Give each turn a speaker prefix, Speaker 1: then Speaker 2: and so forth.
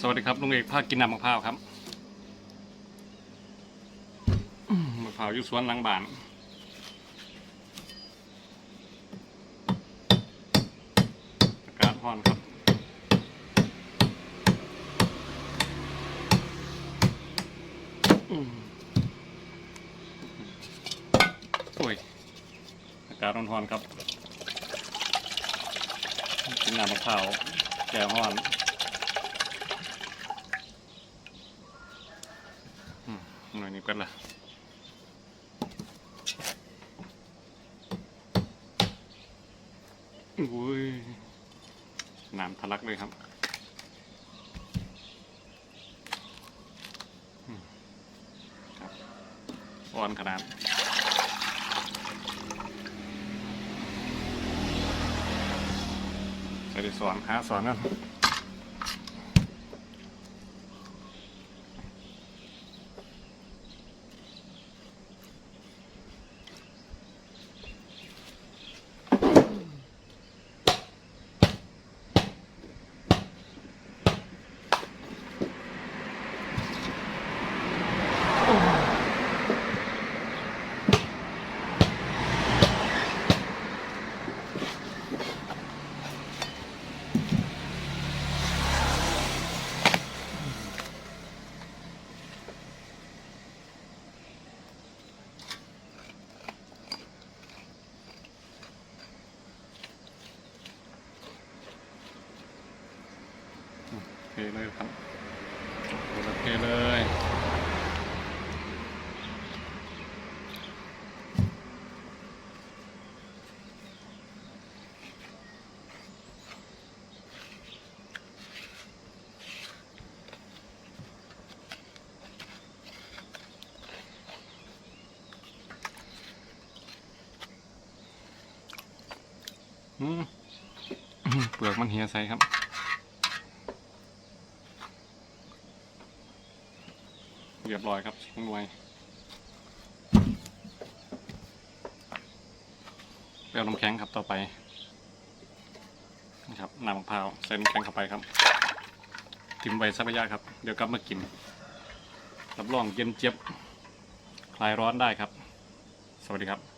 Speaker 1: สวัสดีครับลุงเอกพาคกินน้ำมะพร้าวครับมะพร้าวอยู่สวนหลังบ้านอากาศร้อนครับโอ้ยอากาศร้อนๆครับกินน้ำมะพร้าวแก้วร้อนอืม หน่อยนี้ก็ละอุ้ยน้ำทะลักเลยครับครับอ่อนขนาดไปดิสอนหาสอนกัน เลยครับโอเคเลยเปลือกมันเหี่ยใสครับ เรียบร้อยครับน้องหน่วยเปรี้ยวน้ำแข็งครับต่อไปนะครับน้ำมะพร้าวใส่น้ำแข็งเข้าไปครับทิ้งไว้สักระยะครับ เดี๋ยวกลับมากิน รับรองเย็นเจี๊ยบ คลายร้อนได้ครับ สวัสดีครับ